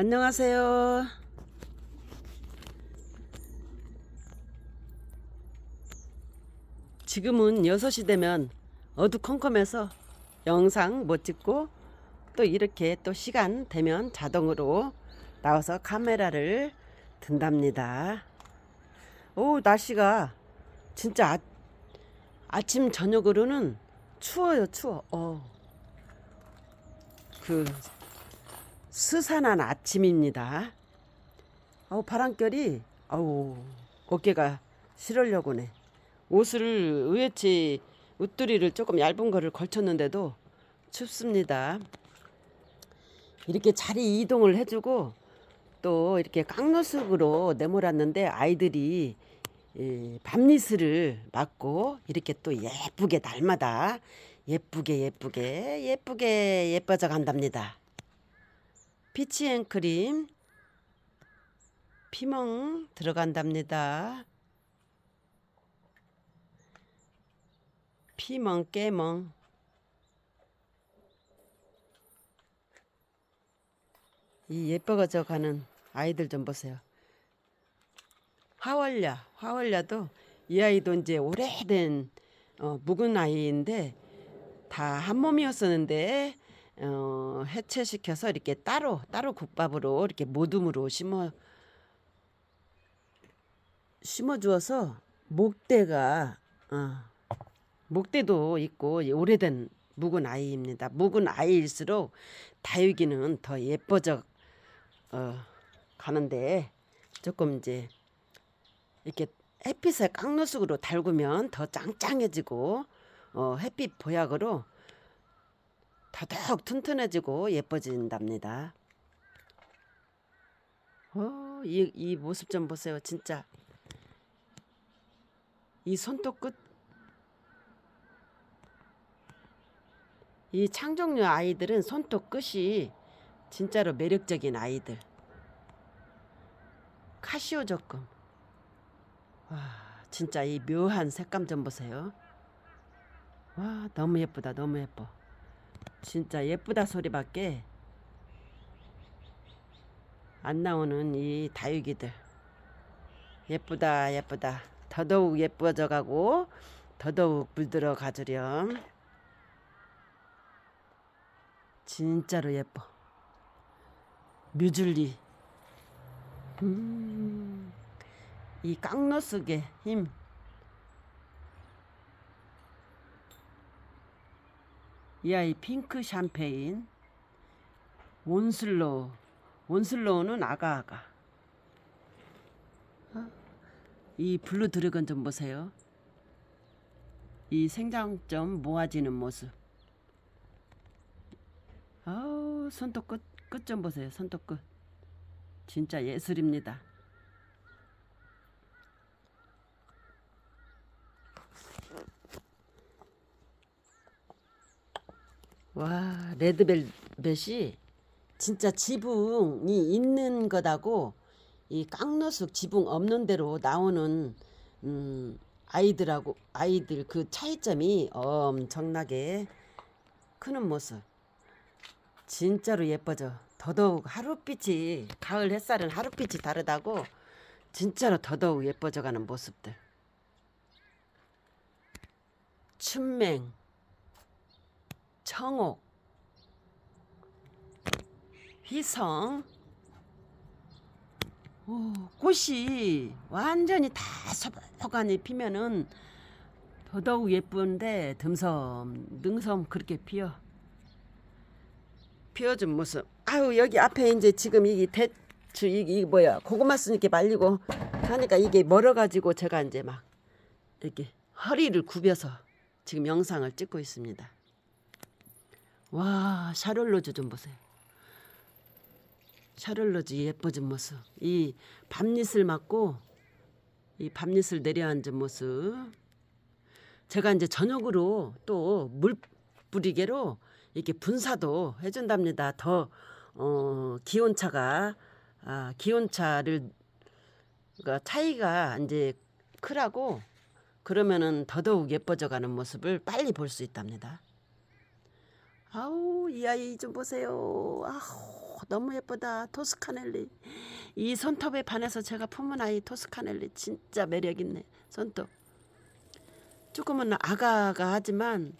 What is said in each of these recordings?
안녕하세요. 지금은 6시 되면 어두컴컴해서 영상 못 찍고 또 이렇게 또 시간 되면 자동으로 나와서 카메라를 든답니다. 오, 날씨가 진짜 아, 아침 저녁으로는 추워요, 추워. 어. 그 스산한 아침입니다. 아우 바람결이 아우 어깨가 실으려고네. 옷을 의외치 웃두리를 조금 얇은 거를 걸쳤는데도 춥습니다. 이렇게 자리 이동을 해주고 또 이렇게 깡노숙으로 내몰았는데 아이들이 이 밤니스를 맞고 이렇게 또 예쁘게 날마다 예쁘게 예쁘게 예쁘게 예뻐져 간답니다. 피치앤크림 피멍 들어간답니다. 피멍 깨멍 이 예뻐져 가는 아이들 좀 보세요. 화월야, 화월야도 이 아이도 이제 오래된 어, 묵은 아이인데 다 한 몸이었었는데 어, 해체시켜서 이렇게 따로 따로 국밥으로 이렇게 모둠으로 심어 심어 주어서 목대가 어, 목대도 있고 오래된 묵은 아이입니다. 묵은 아이일수록 다육이는 더 예뻐져 어, 가는데 조금 이제 이렇게 햇빛에 깡노숙으로 달구면 더 짱짱해지고 어, 햇빛 보약으로 더더욱 튼튼해지고 예뻐진답니다. 어, 이, 이 모습 좀 보세요. 진짜 이 손톱 끝, 이 창종류 아이들은 손톱 끝이 진짜로 매력적인 아이들. 카시오 적금. 와, 진짜 이 묘한 색감 좀 보세요. 와, 너무 예쁘다, 너무 예뻐. 진짜 예쁘다 소리밖에 안 나오는 이 다육이들. 예쁘다, 예쁘다. 더더욱 예뻐져 가고 더더욱 물들어 가주렴. 진짜로 예뻐. 뮤즐리. 음, 이 깡노숙의 힘. 이 아이 핑크 샴페인. 온슬로우. 온슬로우는 아가아가. 어? 이 블루 드래곤 좀 보세요. 이 생장점 모아지는 모습. 아우 손톱 끝 끝 좀 보세요. 손톱 끝. 진짜 예술입니다. 와 레드벨벳이 진짜 지붕이 있는 것하고 이 깡노숙 지붕 없는 대로 나오는 음, 아이들하고 아이들 그 차이점이 엄청나게 크는 모습. 진짜로 예뻐져. 더더욱 하룻빛이 가을 햇살은 하룻빛이 다르다고 진짜로 더더욱 예뻐져가는 모습들. 춘맹, 청옥, 휘성. 오, 꽃이 완전히 다 소복하니 피면은 더더욱 예쁜데 듬섬 능섬 그렇게 피어. 피워준 모습. 아유 여기 앞에 이제 지금 이게 대추 이게 뭐야 고구마 순 이렇게 말리고 하니까 이게 멀어가지고 제가 이제 막 이렇게 허리를 굽여서 지금 영상을 찍고 있습니다. 와 샤를로즈 좀 보세요. 샤를로즈 예뻐진 모습. 이 밤닛을 맞고 이 밤닛을 내려앉은 모습. 제가 이제 저녁으로 또 물 뿌리개로 이렇게 분사도 해준답니다. 더 어, 기온차가 아, 기온차를 그러니까 차이가 이제 크라고 그러면은 더더욱 예뻐져가는 모습을 빨리 볼 수 있답니다. 아우 이 아이 좀 보세요. 아우 너무 예쁘다. 토스카넬리. 이 손톱에 반해서 제가 품은 아이 토스카넬리 진짜 매력 있네. 손톱. 조금은 아가가 하지만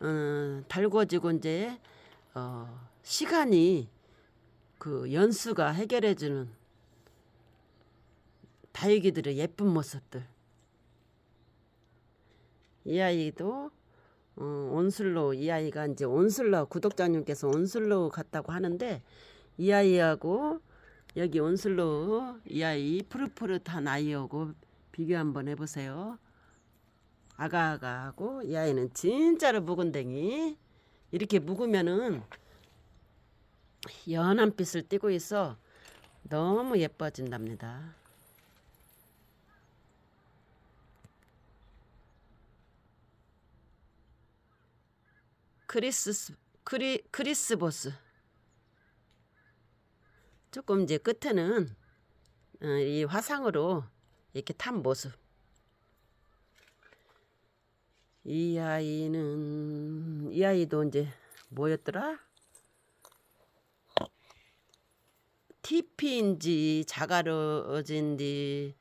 어, 달궈지고 이제 어, 시간이 그 연수가 해결해주는 다육이들의 예쁜 모습들. 이 아이도 어, 온슬로 이 아이가 이제 온슬로 구독자님께서 온슬로 같다고 하는데 이 아이하고 여기 온슬로 이 아이 푸릇푸릇한 아이하고 비교 한번 해보세요. 아가아가하고 이 아이는 진짜로 묵은댕이 이렇게 묵으면은 연한 빛을 띠고 있어 너무 예뻐진답니다. 크리스 크리 크리스보스 조금 이제 끝에는 어, 이 화상으로 이렇게 탄 모습. 이 아이는 이 아이도 이제 뭐였더라? TP인지 자가로진지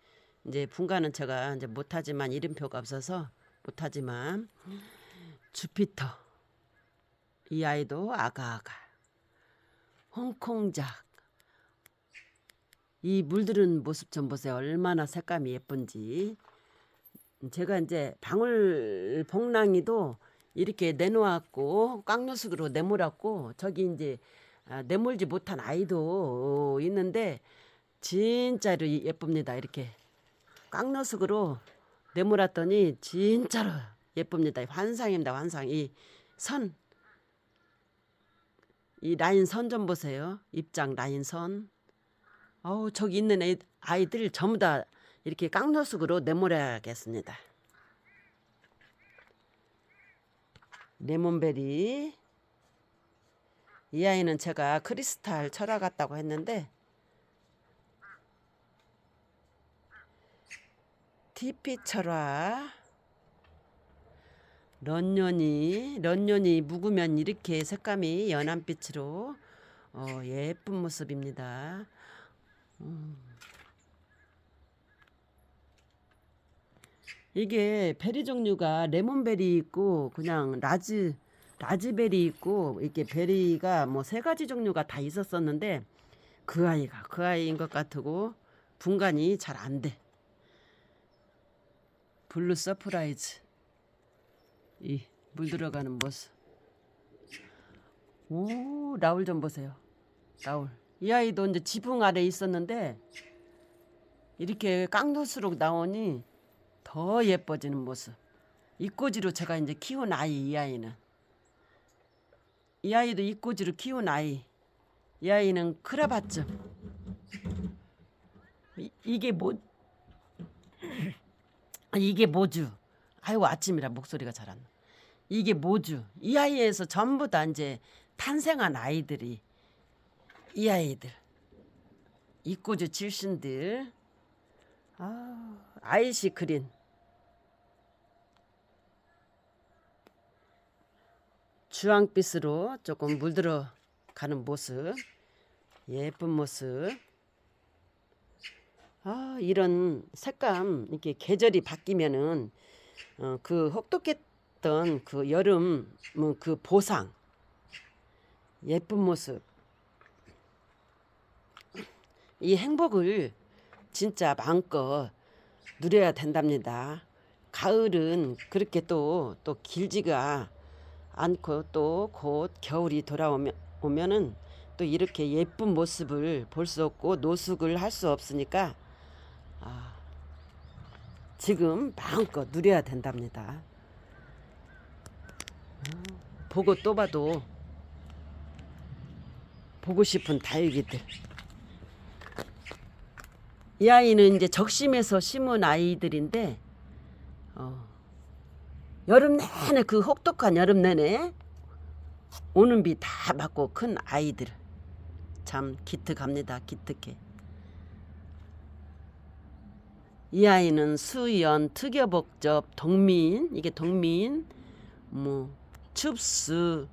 이제 분간은 제가 이제 못하지만 이름표가 없어서 못하지만 주피터 이 아이도 아가아가. 홍콩작. 이 물들은 모습 좀 보세요. 얼마나 색감이 예쁜지. 제가 이제 방울 복랑이도 이렇게 내놓았고 깡누숙으로 내몰았고 저기 이제 아, 내몰지 못한 아이도 있는데 진짜로 예쁩니다. 이렇게 깡누숙으로 내몰았더니 진짜로 예쁩니다. 환상입니다. 환상. 이 선 이 라인 선 좀 보세요. 입장 라인 선. 어우 저기 있는 애, 아이들 전부 다 이렇게 깡노숙으로 내몰아야겠습니다. 레몬베리. 이 아이는 제가 크리스탈 철화 같다고 했는데 TP 철화 런년이 런년이 묵으면 이렇게 색감이 연한 빛으로 어, 예쁜 모습입니다. 음. 이게 베리 종류가 레몬베리 있고 그냥 라즈 라즈베리 있고 이렇게 베리가 뭐 세 가지 종류가 다 있었었는데 그 아이가 그 아이인 것 같고 분간이 잘 안 돼. 블루 서프라이즈. 이 물 들어가는 모습. 오, 라울 좀 보세요. 라울. 이 아이도 이제 지붕 아래 있었는데 이렇게 깡도수록 나오니 더 예뻐지는 모습. 이꼬지로 제가 이제 키운 아이 이 아이는 이 아이도 이꼬지로 키운 아이. 이 아이는 크라바츠. 이, 이게 뭐 이게 뭐주? 아이고 아침이라 목소리가 잘 안 나. 이게 뭐주? 이 아이에서 전부 다 이제 탄생한 아이들이 이 아이들. 이꼬주 출신들. 아 아이시 그린 주황빛으로 조금 물들어 가는 모습. 예쁜 모습. 아 이런 색감 이렇게 계절이 바뀌면은 어, 그 혹독했던 그 여름 뭐 그 보상 예쁜 모습 이 행복을 진짜 마음껏 누려야 된답니다. 가을은 그렇게 또또 길지가 않고 또 곧 겨울이 돌아오면 오면은 또 이렇게 예쁜 모습을 볼 수 없고 노숙을 할 수 없으니까 아, 지금 마음껏 누려야 된답니다. 음, 보고 또 봐도 보고 싶은 다육이들. 이 아이는 이제 적심에서 심은 아이들인데 어, 여름 내내 그 혹독한 여름 내내 오는 비 다 맞고 큰 아이들 참 기특합니다 기특해 이 아이는 수연 특여복접 동민 이게 동민 뭐 춥스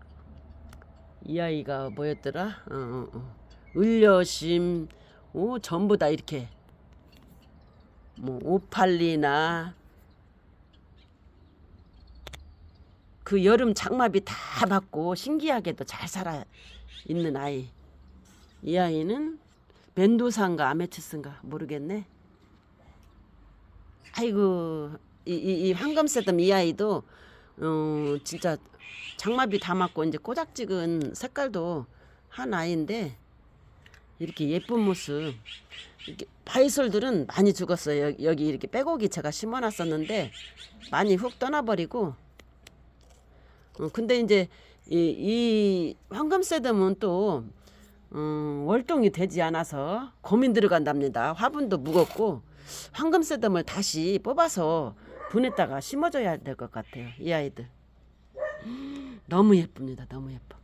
이 아이가 뭐였더라 어, 어, 어. 을려심, 오 전부 다 이렇게 뭐 오팔리나 그 여름 장마비 다 받고 신기하게도 잘 살아 있는 아이. 이 아이는 멘도사인가 아메티스인가 모르겠네. 아이고. 이, 이, 이 황금새덤 이 아이도 어 진짜 장마비 다 맞고 이제 꼬작지근 색깔도 한 아이인데 이렇게 예쁜 모습. 이렇게 바이솔들은 많이 죽었어요. 여기, 여기 이렇게 빼곡이 제가 심어놨었는데 많이 훅 떠나버리고. 어, 근데 이제 이, 이 황금새덤은 또 음, 월동이 되지 않아서 고민 들어간답니다. 화분도 무겁고 황금새덤을 다시 뽑아서 분에다가 심어줘야 될 것 같아요. 이 아이들 너무 예쁩니다. 너무 예뻐.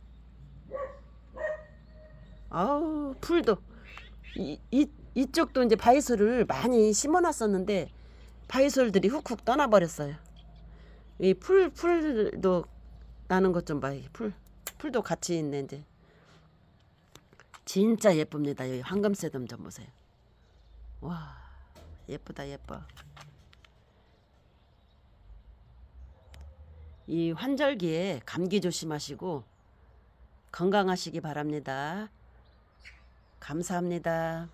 아우 풀도 이, 이 이쪽도 이제 바이솔을 많이 심어놨었는데 바이솔들이 훅훅 떠나버렸어요. 이 풀 풀도 나는 것 좀 봐. 이풀 풀도 같이 있네 이제. 진짜 예쁩니다. 여기 황금새덤 좀 보세요. 와 예쁘다 예뻐. 이 환절기에 감기 조심하시고 건강하시기 바랍니다. 감사합니다.